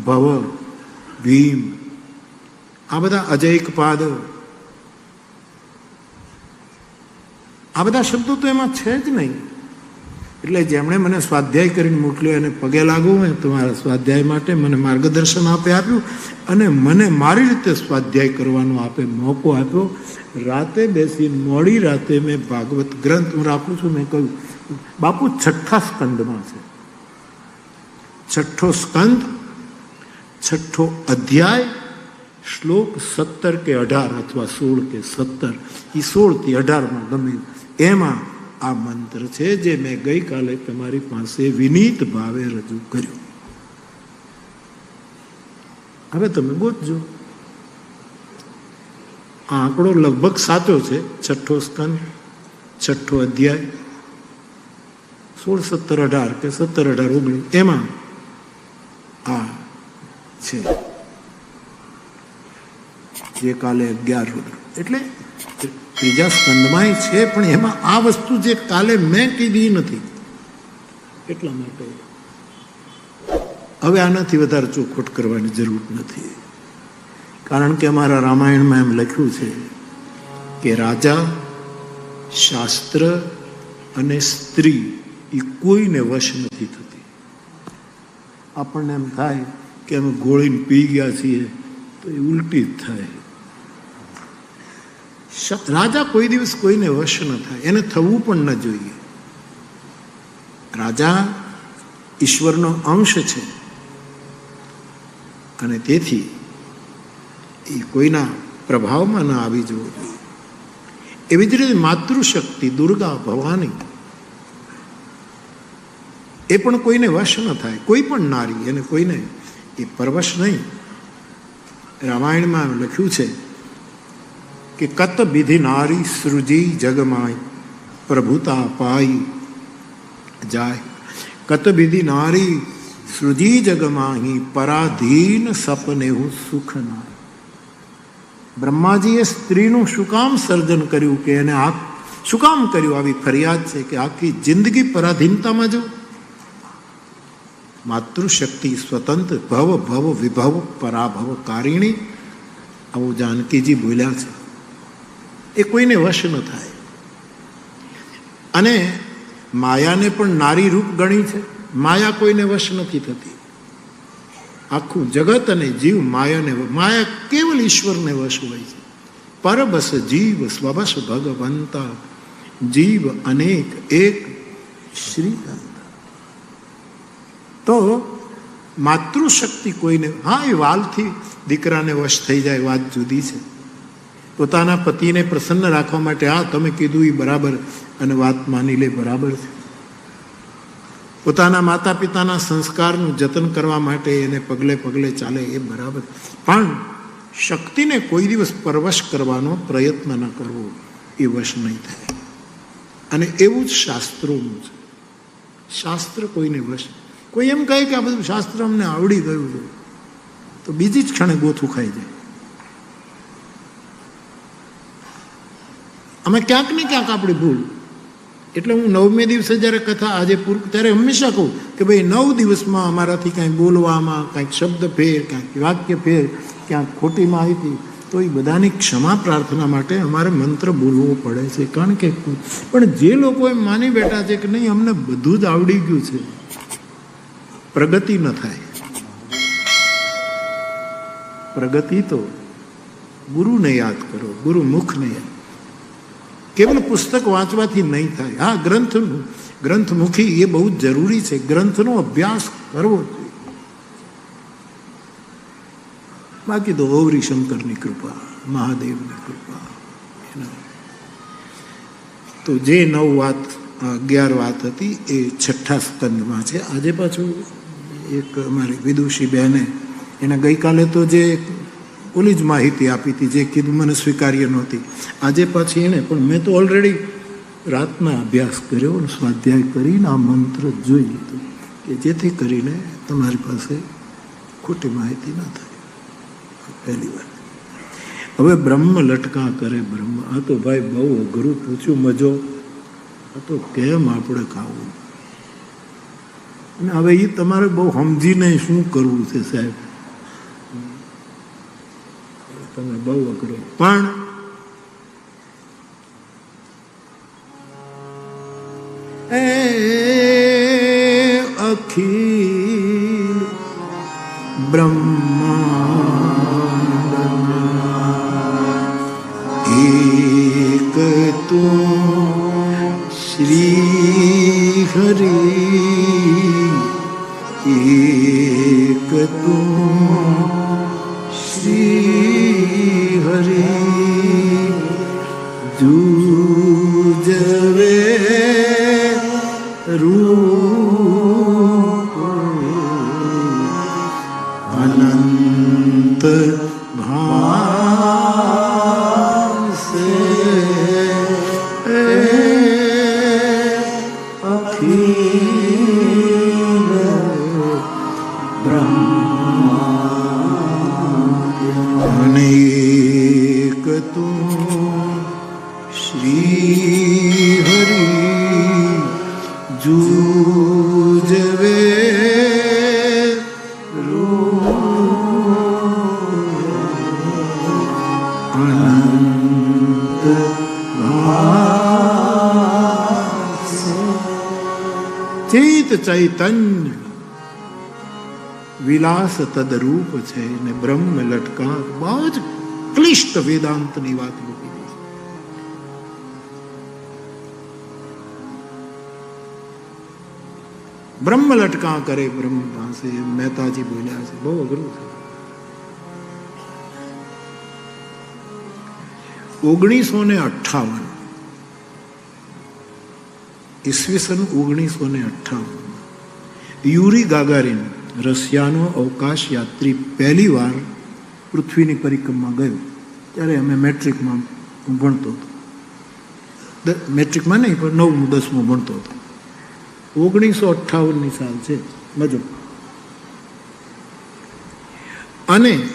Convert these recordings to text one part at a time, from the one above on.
ભવ, ભીમ, આ બધા અજૈક પાદ. આ બધા શબ્દો તો એમાં છે જ નહીં. એટલે જેમણે મને સ્વાધ્યાય કરીને મોકલ્યો અને પગે લાગવું હોય તમારા સ્વાધ્યાય માટે મને માર્ગદર્શન આપે આપ્યું અને મને મારી રીતે સ્વાધ્યાય કરવાનો આપે મોકો આપ્યો. રાતે બેસી, મોડી રાતે મેં ભાગવત ગ્રંથ, હું રાખું છું, મેં કહ્યું, બાપુ, છઠ્ઠા સ્કંદમાં છે. છઠ્ઠો સ્કંદ છઠ્ઠો અધ્યાય, શ્લોક સત્તર કે અઢાર અથવા સોળ કે સત્તર. એ સોળથી અઢારમાં ગમે એમાં આ મંત્ર છે જે મેં ગઈકાલે તમારી પાસે વિનીત ભાવે રજૂ કર્યું. હવે તમે ગોતજો. આ આંકડો લગભગ સાચો છે. છઠ્ઠો સ્કંદ, છઠ્ઠો અધ્યાય, સોળ, સત્તર, અઢાર કે સત્તર, અઢાર, ઓગણીસ. એમાં આ છે. જે કાલે અગિયાર રુદ્ર એટલે ત્રીજા સ્કંદમાં છે, પણ એમાં આ વસ્તુ જે કાલે મેં કીધી નથી. એટલા માટે. હવે આનાથી વધારે ચોખવટ કરવાની જરૂર નથી. કારણ કે અમારા રામાયણમાં એમ લખ્યું છે કે રાજા, શાસ્ત્ર અને સ્ત્રી એ કોઈને વશ નથી થતી. આપણને એમ થાય કે અમે ગોળીને પી ગયા છીએ તો એ ઉલટી જ થાય. રાજા કોઈ દિવસ કોઈને વશ ન થાય. એને થવું પણ ન જોઈએ. રાજા ઈશ્વરનો અંશ છે. અને તેથી એ કોઈના પ્રભાવમાં ન આવી જવું જોઈએ. એવી જ રીતે માતૃશક્તિ દુર્ગા ભવાની એ પણ કોઈને વશ ન થાય. કોઈ પણ નારી એને કોઈને એ પરવશ નહીં. રામાયણમાં લખ્યું છે કે કત વિધિ નારી સૃજી જગમાય, પ્રભુતા પાઈ જાય. કત વિધિ નારી સૃજી જગમાહી, પરાધીન સપને હું સુખ નાય. બ્રહ્માજીએ સ્ત્રીનું શું કામ સર્જન કર્યું કે એને આ શું કામ કર્યું? આવી ફરિયાદ છે કે આખી જિંદગી પરાધીનતામાં જવું માતૃશક્તિ સ્વતંત્ર ભવ ભવ વિભવ પરાભવ કારિણી. આવું જાનકીજી બોલ્યા છે. એ કોઈને વશ ન થાય. અને માયાને પણ નારી રૂપ ગણી છે. માયા કોઈને વશ નથી થતી. આખું જગત અને જીવ માયાને માયા કેવલ ઈશ્વરને વશ હોય છે. પરબસ જીવ સ્વબસ ભગવંતા. જીવ અનેક એક શ્રીકાંત તો માતૃશક્તિ કોઈને, હા, એ વાલથી દીકરાને વશ થઈ જાય વાત જુદી છે. પોતાના પતિને પ્રસન્ન રાખવા માટે, હા, તમે કીધું એ બરાબર અને વાત માની લે, બરાબર છે. પોતાના માતા પિતાના સંસ્કારનું જતન કરવા માટે એને પગલે પગલે ચાલે, એ બરાબર. પણ શક્તિને કોઈ દિવસ પરવશ કરવાનો પ્રયત્ન ન કરવો, એ વશ નહીં થાય. અને એવું જ શાસ્ત્રોનું છે. શાસ્ત્ર કોઈને વશ કોઈ એમ કહે કે આ બધું શાસ્ત્ર અમને આવડી ગયું છે, તો બીજી જ ક્ષણે ગોથું ખાઈ જાય. અમે ક્યાંક ને ક્યાંક આપણી ભૂલ. એટલે હું નવમે દિવસે જ્યારે કથા આજે પૂર ત્યારે હંમેશા કહું કે ભાઈ, નવ દિવસમાં અમારાથી કાંઈ બોલવામાં, કાંઈક શબ્દ ફેર, કાંઈક વાક્ય ફેર, ક્યાંક ખોટી માહિતી, તો એ બધાની ક્ષમા પ્રાર્થના માટે અમારે મંત્ર બોલવો પડે છે. કારણ કે પણ જે લોકો એમ માની બેઠા છે કે નહીં, અમને બધું જ આવડી ગયું છે. પ્રગતિ ન થાય. પ્રગતિ તો ગુરુને યાદ કરો ગુરુ મુખને કેવલ પુસ્તક વાંચવાથી નહીં થાય. હા ગ્રંથ ગ્રંથમુખી એ બહુ જરૂરી છે. ગ્રંથનો અભ્યાસ કરવો જોઈએ. બાકી તો ગૌરી શંકરની કૃપા, મહાદેવની કૃપા તો જે નવ વાત, અગિયાર વાત હતી એ છઠ્ઠા સ્કંદમાં છે. આજે પાછું એક અમારી વિદુષી બહેને એને ગઈકાલે તો જે ઓલી જ માહિતી આપી હતી, જે કીધું મને સ્વીકાર્ય નહોતી. આજે પાછી એણે પણ મેં તો ઓલરેડી રાતના અભ્યાસ કર્યો અને સ્વાધ્યાય કરીને આ મંત્ર જોઈ લીધો કે જેથી કરીને તમારી પાસે ખોટી માહિતી ન થાય. પહેલી વાર હવે બ્રહ્મ લટકા કરે બ્રહ્મ. આ તો ભાઈ બહુ અઘરું પૂછ્યું મજો. આ તો કેમ આપણે ખાવું? હવે એ તમારે બહુ સમજીને શું કરવું છે સાહેબ? તમે બહુ અઘરો. પણ એ અખી બ્રહ્મા એક તો શ્રી હરિ भा ચૈતન્ય વિલાસ તદરૂપ છે ને બ્રહ્મ લટકા બહુ જ ક્લિષ્ટ વેદાંતની વાત મૂકી છે બ્રહ્મ લટકા કરે બ્રહ્મ પાસે. મહેતાજી બોલ્યા છે, બહુ અઘરું છે. ઓગણીસો ને અઠાવન ઈસવીસન ઓગણીસો ને અઠાવન યુરી ગાગારીન રશિયાનો અવકાશ યાત્રી પહેલી વાર પૃથ્વીની પરિક્રમા ગયો. ત્યારે અમે મેટ્રિકમાં હું ભણતો હતો. મેટ્રિકમાં નહીં, પણ નવમું, દસમું ભણતો હતો. ઓગણીસો અઠ્ઠાવનની સાલ છે. મજો. અને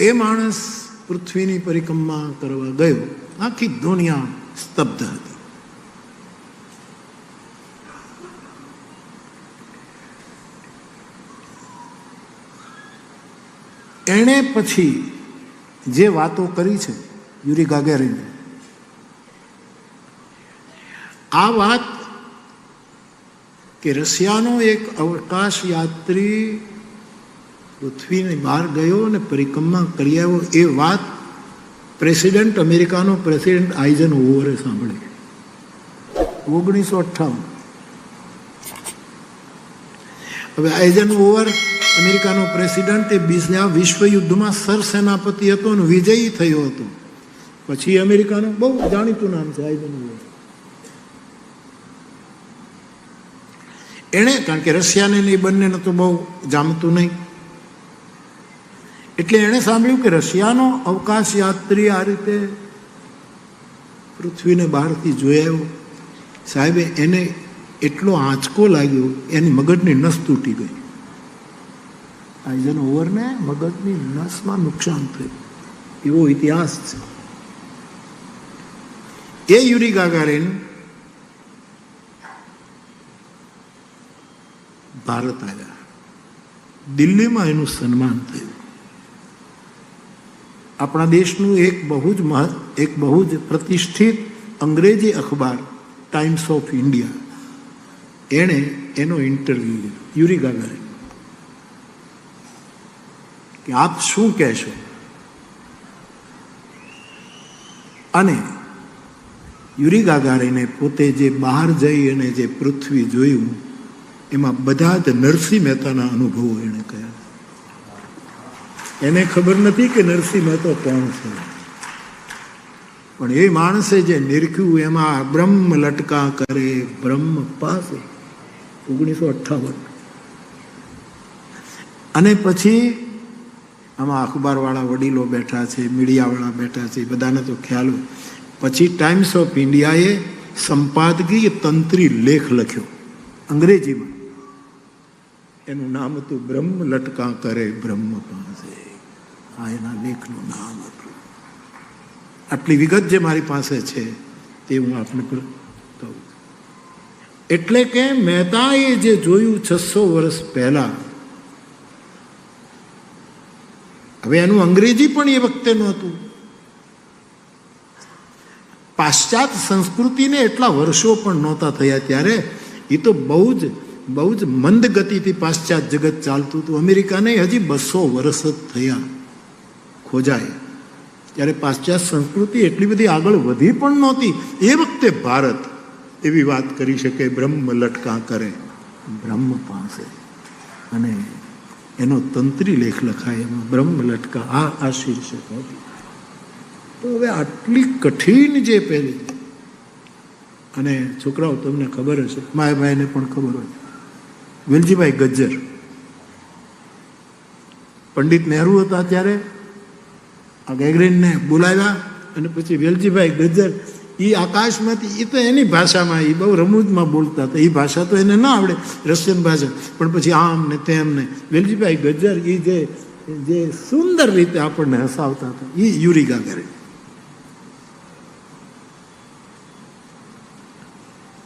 એ માણસ પૃથ્વીની પરિક્રમા કરવા ગયો. આખી દુનિયા સ્તબ્ધ હતી. એણે પછી જે વાતો કરી છે, યુરી ગાગેરીને, આ વાત કે રશિયાનો એક અવકાશ યાત્રી પૃથ્વીની બહાર ગયો અને પરિક્રમા કરી આવ્યો, એ વાત પ્રેસિડેન્ટ, અમેરિકાનો પ્રેસિડેન્ટ આઈઝન ઓવરે સાંભળી. ઓગણીસો અઠ્ઠાવન. હવે આઈઝન ઓવર અમેરિકાનો પ્રેસિડન્ટ એ બીજા વિશ્વયુદ્ધમાં સરસેનાપતિ હતો અને વિજયી થયો હતો. પછી અમેરિકાનું બહુ જાણીતું નામ છે આઈઝન એણે, કારણ કે રશિયાને એ બંનેને તો બહુ જામતું નહીં. એટલે એણે સાંભળ્યું કે રશિયાનો અવકાશ યાત્રી આ રીતે પૃથ્વીને બહારથી જોઈ આવ્યો. સાહેબે એને એટલો આંચકો લાગ્યો, એની મગજની નસ તૂટી ગઈ. આઈઝન ઓવરને મગજની નસમાં નુકસાન થયું. એવો ઇતિહાસ છે. એ યુરી ગાગારીન ભારત આવ્યા. દિલ્હીમાં એનું સન્માન થયું. આપણા દેશનું એક બહુ જ મહ એક બહુ જ પ્રતિષ્ઠિત અંગ્રેજી અખબાર ટાઈમ્સ ઓફ ઇન્ડિયા એણે એનો ઇન્ટરવ્યૂ લીધો. યુરી ગાગારે કે આપ શું કહેશો? અને યુરી ગાગારીને પોતે જે બહાર જઈ અને જે પૃથ્વી જોયું, એમાં બધા જ નરસિંહ મહેતાના અનુભવો એણે કહ્યા એને ખબર નથી કે નરસિંહ મહેતો કોણ છે. પણ એ માણસે જે નિરખ્યું, એમાં બ્રહ્મ લટકા કરે, બ્રહ્મ પાસે. ઓગણીસો અઠ્ઠાવન. અને પછી આમાં અખબારવાળા વડીલો બેઠા છે, મીડિયાવાળા બેઠા છે, બધાને તો ખ્યાલ હોય. પછી ટાઈમ્સ ઓફ ઇન્ડિયાએ સંપાદકીય તંત્રી લેખ લખ્યો, અંગ્રેજીમાં. એનું નામ હતું બ્રહ્મ લટકા કરે બ્રહ્મ પાસે. આ એના લેખનું નામ હતું. આટલી વિગત જે મારી પાસે છે, તે હું આપને કહું એટલે કે મહેતાએ જે જોયું છસો વર્ષ પહેલા હવે એનું અંગ્રેજી પણ એ વખતે નહોતું પાશ્ચાત સંસ્કૃતિને એટલા વર્ષો પણ નહોતા થયા ત્યારે એ તો બહુ જ બહુ જ મંદ ગતિથી પાશ્ચાત જગત ચાલતું હતું. અમેરિકાને હજી બસો વર્ષ જ થયા ખોજાય. ત્યારે પાશ્ચાત સંસ્કૃતિ એટલી બધી આગળ વધી પણ નહોતી. એ વખતે ભારત એવી વાત કરી શકે, બ્રહ્મ લટકા કરે. બ્રહ્મ પાસે. અને એનો તંત્રી લેખ લખાય, એમાં બ્રહ્મ લટકા, આ આ શીર્ષક તો હવે આટલી કઠિન જે પહેરી અને છોકરાઓ, તમને ખબર હશે માય ભાઈને પણ ખબર હોય. વેલજીભાઈ ગજ્જર. પંડિત નહેરુ હતા ત્યારે. આ ગેગરીનને બોલાવ્યા અને પછી વેલજીભાઈ ગજ્જર એ આકાશમાંથી એ તો એની ભાષામાં એ બહુ રમૂજમાં બોલતા હતા. એ ભાષા તો એને ના આવડે, રશિયન ભાષા. પણ પછી આમ ને તેમ ને. વેલજીભાઈ ગજ્જર એ જે જે સુંદર રીતે આપણને હસાવતા હતા એ યુરી ગાગરે.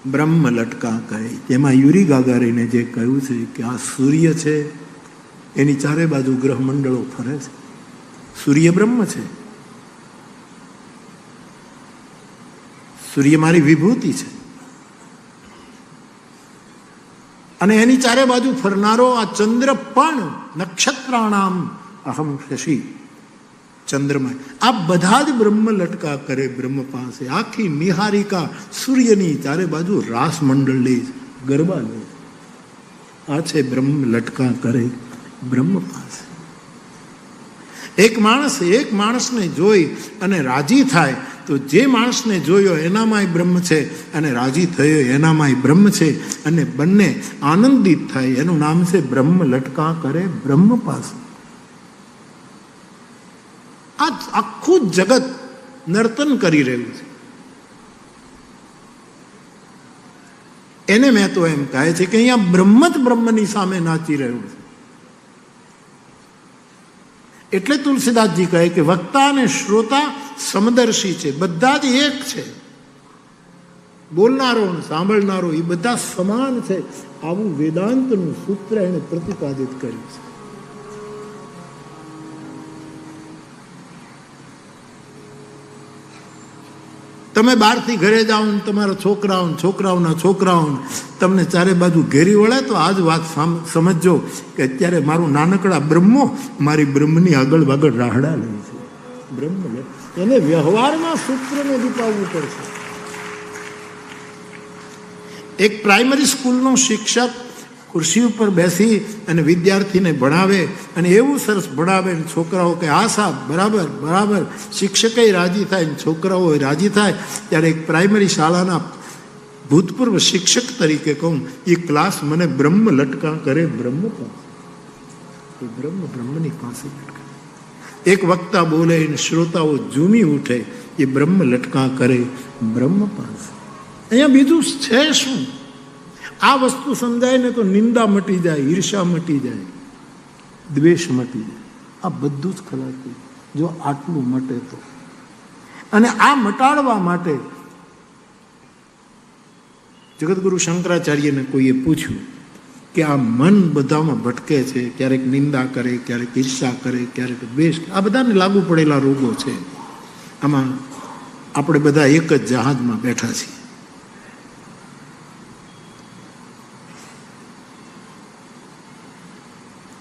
બ્રહ્મ લટકા કહે તેમાં યુરી ગાગારીને જે કહ્યું છે કે આ સૂર્ય છે, એની ચારે બાજુ ગ્રહ મંડળો ફરે છે. સૂર્ય બ્રહ્મ છે. સૂર્ય મારી વિભૂતિ છે. અને એની ચારે બાજુ ફરનારો આ ચંદ્ર પણ નક્ષત્રાણામ અહમ શશી ચંદ્રમય. આ બધા જ બ્રહ્મ લટકા કરે બ્રહ્મ પાસે. આખી નિહારિકા સૂર્યની ચારે બાજુ રાસ મંડળ લે ગરબા લે. આ છે બ્રહ્મ લટકા કરે બ્રહ્મ પાસે. એક માણસ એક માણસને જોઈ અને રાજી થાય તો જે માણસને જોયો એનામાંય બ્રહ્મ છે અને રાજી થયો એનામાંય બ્રહ્મ છે અને બંને આનંદિત થાય. એનું નામ છે બ્રહ્મ લટકા કરે બ્રહ્મ પાસે. આ આખું જગત નર્તન કરી રહ્યું છે. એને મેં તો એમ કહે છે કે અહીંયા બ્રહ્મ જ બ્રહ્મની સામે નાચી રહ્યું છે. એટલે તુલસીદાસજી કહે કે વક્તા અને શ્રોતા સમદર્શી છે, બધા જ એક છે. બોલનારો સાંભળનારો એ બધા સમાન છે. આવું વેદાંતનું સૂત્ર એને પ્રતિપાદિત કર્યું છે. તમે બહારથી ઘરે જાઓ ને તમારા છોકરાઓ છોકરાઓના છોકરાઓ તમને ચારે બાજુ ઘેરી વળે તો આ જ વાત સામ- સમજજો કે અત્યારે મારું નાનકડા બ્રહ્મો મારી બ્રહ્મની આગળ વાગળ રાહડા લે છે. બ્રહ્મ લે. એને વ્યવહારમાં સૂત્રને રૂપાવવું પડશે. એક પ્રાઇમરી સ્કૂલનો શિક્ષક ખુરશી ઉપર બેસી અને વિદ્યાર્થીને ભણાવે અને એવું સરસ ભણાવે ને છોકરાઓ કે હા સાહેબ, બરાબર બરાબર. શિક્ષકે રાજી થાય ને છોકરાઓ રાજી થાય. ત્યારે એક પ્રાઇમરી શાળાના ભૂતપૂર્વ શિક્ષક તરીકે કહું એ ક્લાસ મને બ્રહ્મ લટકા કરે, બ્રહ્મ પાસે. બ્રહ્મ બ્રહ્મની પાસે લટકા એક વક્તા બોલે અને શ્રોતાઓ ઝૂમી ઉઠે, એ બ્રહ્મ લટકા કરે, બ્રહ્મ પાસે અહીંયા બીજું છે શું? આ વસ્તુ સમજાય ને તો નિંદા મટી જાય, ઈર્ષા મટી જાય, દ્વેષ મટી જાય. આ બધું જ ખલાતું જો આટલું મટે તો. અને આ મટાડવા માટે જગતગુરુ શંકરાચાર્યને કોઈએ પૂછ્યું કે આ મન બધામાં ભટકે છે, ક્યારેક નિંદા કરે, ક્યારેક ઈર્ષા કરે, ક્યારેક દ્વેષ આ બધાને લાગુ પડેલા રોગો છે. આમાં આપણે બધા એક જ જહાજમાં બેઠા છીએ.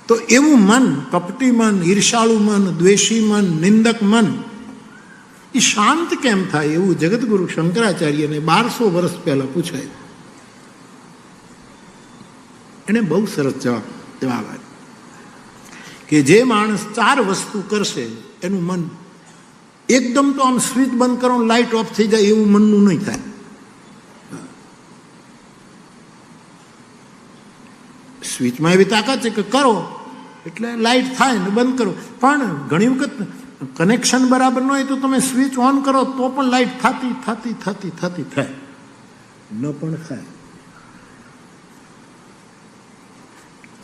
તો એવું મન કપટી મન, ઈર્ષાળુ મન, દ્વેષી મન, નિંદક મન એ શાંત કેમ થાય એવું જગતગુરુ શંકરાચાર્યને બારસો વર્ષ પહેલા પૂછાય. એને બહુ સરસ જવાબ જવાબ આપ્યો. કે જે માણસ ચાર વસ્તુ કરશે, એનું મન એકદમ તો આમ સ્વિચ બંધ કરો લાઇટ ઓફ થઈ જાય એવું મનનું નહીં થાય. સ્વિચમાં એવી તાકાત છે કે કરો, એટલે લાઇટ થાય ને બંધ કરો. પણ ઘણી વખત કનેક્શન બરાબર ન હોય તો તમે સ્વિચ ઓન કરો તો પણ લાઇટ થતી થતી થતી થતી થાય. ન પણ થાય.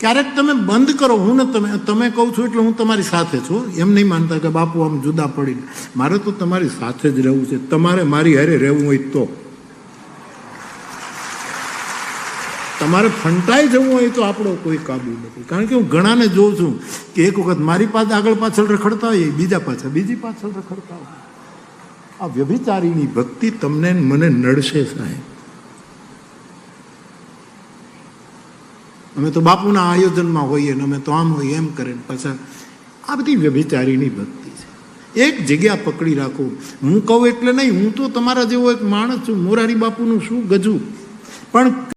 ક્યારેક તમે બંધ કરો, હું ને તમે તમે કહું છું એટલે હું તમારી સાથે છું. એમ નહીં માનતા કે બાપુ આમ જુદા પડીને. મારે તો તમારી સાથે જ રહેવું છે. તમારે મારી હારે રહેવું હોય તો. તમારે ફંટાઈ જવું હોય તો આપણો કોઈ કાબુ નથી. કારણ કે હું ઘણાને જોઉં છું કે એક વખત મારી પાસે આગળ પાછળ રખડતા હોય બીજા પાછળ, બીજી પાછળ રખડતા હોય. આ વ્યભિચારીની ભક્તિ તમને મને નડશે સાહેબ. અમે તો બાપુના આયોજનમાં હોઈએ ને અમે તો આમ હોઈએ એમ કરે પાછા આ બધી વ્યભિચારીની ભક્તિ છે. એક જગ્યા પકડી રાખો. હું કહું એટલે નહીં, હું તો તમારા જેવો એક માણસ છું, મોરારી બાપુનું શું ગજું? પણ